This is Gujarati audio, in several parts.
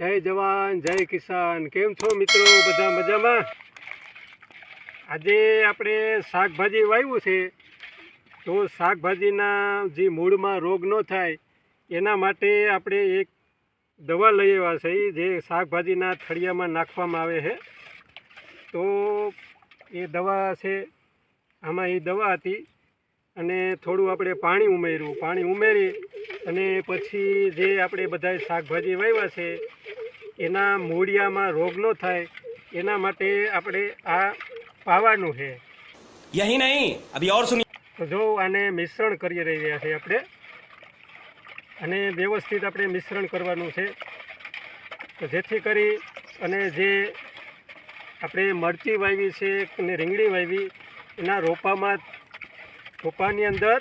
જય જવાન, જય કિસાન. કેમ છો મિત્રો? બધા મજામાં? આજે આપણે શાકભાજી વાવ્યું છે. તો શાકભાજીના જે મૂળમાં રોગ ન થાય, એના માટે આપણે એક દવા લઈ આવ્યા છે, જે શાકભાજીના થળિયામાં નાખવામાં આવે છે. તો એ દવા છે, આમાં એ દવા હતી. અને થોડું આપણે પાણી ઉમેર્યું. પાણી ઉમેરી અને પછી જે આપણે બધા શાકભાજી વાવ્યા છે એના મૂળિયામાં રોગ ન થાય એના માટે આપણે આ પાવાનું છે. યહી નહીં અભી ઓર સુની જો આને મિશ્રણ કરી રહ્યા છે આપણે અને વ્યવસ્થિત આપણે મિશ્રણ કરવાનું છે. જેથી કરી અને જે આપણે મરચી વાવી છે અને રીંગણી વાવી એના રોપામાં રોપાની અંદર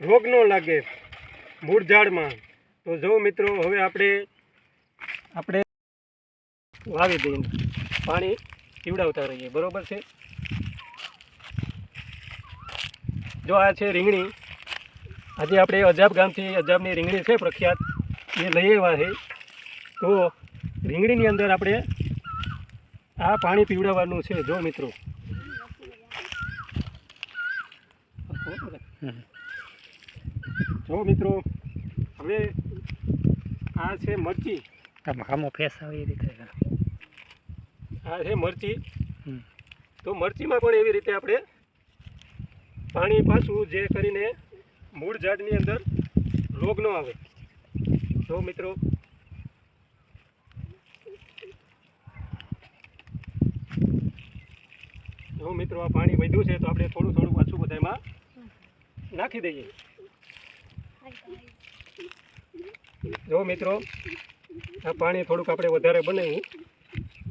રોગ ન લાગે. મૂળ તો જો મિત્રો, હવે આપણે આપણે વાવી દઈએ. પાણી પીવડાવતા રહીએ. બરાબર છે? જો આ છે રીંગણી. આજે આપણે અજાબ ગામથી અજાબની રીંગણી છે પ્રખ્યાત. એ લઈ આવ્યા છે. તો રીંગણીની અંદર આપણે આ પાણી પીવડાવવાનું છે. જો મિત્રો. જો મિત્રો હવે આ છે મરચી. આમાં ફેસ આવે એ રીતે. આ છે મરચી. તો મરચીમાં પણ એવી રીતે આપણે પાણી પાછું જે કરીને મૂળ ઝાડની અંદર રોગ ન આવે. જો મિત્રો જો મિત્રો આ પાણી વધ્યું છે તો આપણે થોડું થોડું પાછું બધામાં નાખી દઈએ. જો મિત્રો, આ પાણી થોડુંક આપણે વધારે બનાવ્યું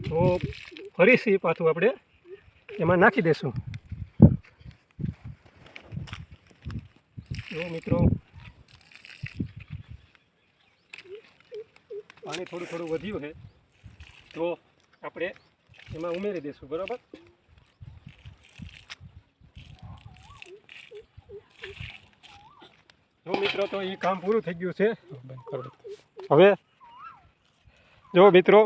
તો ફરીથી પાછું આપણે એમાં નાખી દઈશું જો મિત્રો, પાણી થોડું થોડું વધ્યું છે, તો આપણે એમાં ઉમેરી દઈશું બરાબર? જો મિત્રો તો એ કામ પૂરું થઈ ગયું છે. હવે જો મિત્રો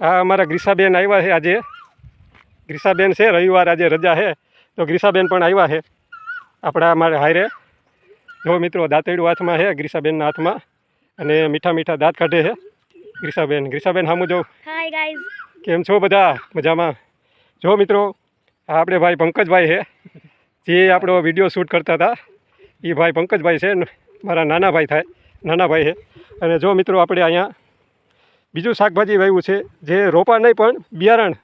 આ અમારા ગ્રીસાબેન આવ્યા છે આજે. ગ્રીસાબેન છે રવિવાર આજે રજા છે. તો ગ્રીસાબેન પણ આવ્યા છે આપણા અમારે હારે. જો મિત્રો દાંતેડું હાથમાં છે ગ્રીસાબેનના હાથમાં. અને મીઠા મીઠા દાંત કાઢે છે ગ્રીસાબેન. ગ્રીસાબેન સામું જો. કેમ છો બધા? મજામાં? જો મિત્રો આ આપણે ભાઈ પંકજભાઈ છે. જે આપણો વીડિયો શૂટ કરતા હતા. એ ભાઈ પંકજભાઈ છે મારા નાના ભાઈ થાય નાના ભાઈ છે. અને જો મિત્રો આપણે અહીંયા બીજું શાકભાજી વાવ્યું છે, જે રોપા નહીં પણ બિયારણ.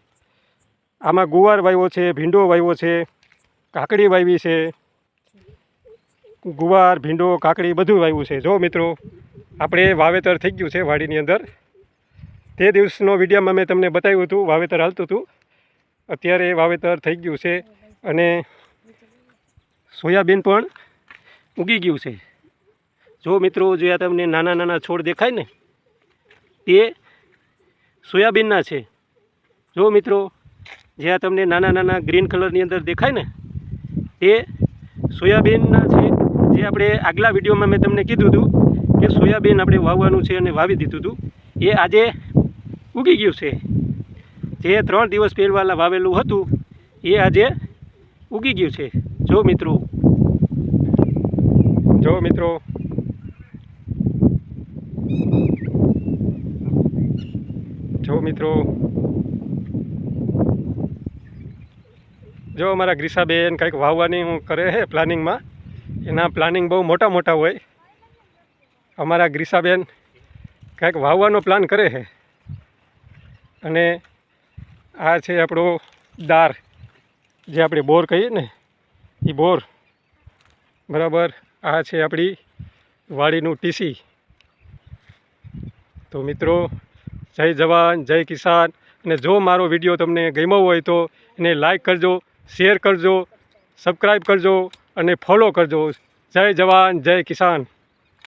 આમાં ગુવાર વાવ્યો છે, ભીંડો વાવ્યો છે, કાકડી વાવી છે, ગુવાર, ભીંડો, કાકડી બધું વાવ્યું છે. જો મિત્રો, આપણે વાવેતર થઈ ગયું છે વાડીની અંદર. તે દિવસનો વિડીયોમાં મેં તમને બતાવ્યું હતું, વાવેતર હાલતું હતું. અત્યારે વાવેતર થઈ ગયું છે અને સોયાબીન પણ ઉગી ગયું છે. જો મિત્રો, જે આ તમને નાના નાના છોડ દેખાય ને, તે સોયાબીનના છે. જો મિત્રો, જે આ તમને નાના નાના ગ્રીન કલરની અંદર દેખાય ને, તે સોયાબીનના છે. જે આપણે આગલા વિડીયોમાં મેં તમને કીધું હતું કે સોયાબીન આપણે વાવવાનું છે અને વાવી દીધું હતું. એ આજે ઉગી ગયું છે. જે ત્રણ દિવસ પહેલાં વાવેલું હતું, એ આજે ઉગી ગયું છે. જો મિત્રો જો મિત્રો. જો મિત્રો. જો અમારા ગ્રીસાબેન કંઈક વાવવાની હું કરે છે પ્લાનિંગમાં. એના પ્લાનિંગ બહુ મોટા મોટા હોય. અમારા ગ્રીસાબેન કંઈક વાવવાનો પ્લાન કરે છે અને આ છે આપણો દાર. જે આપણે બોર કહીએ ને એ બોર. બરાબર. આ છે આપણી વાડીનું ટીસી. તો મિત્રો, જય જવાન, જય કિસાન. અને જો મારો વીડિયો તમને ગમ્યો હોય તો એને લાઈક કરજો, શેર કરજો સબસ્ક્રાઈબ કરજો અને ફોલો કરજો. જય જવાન, જય કિસાન.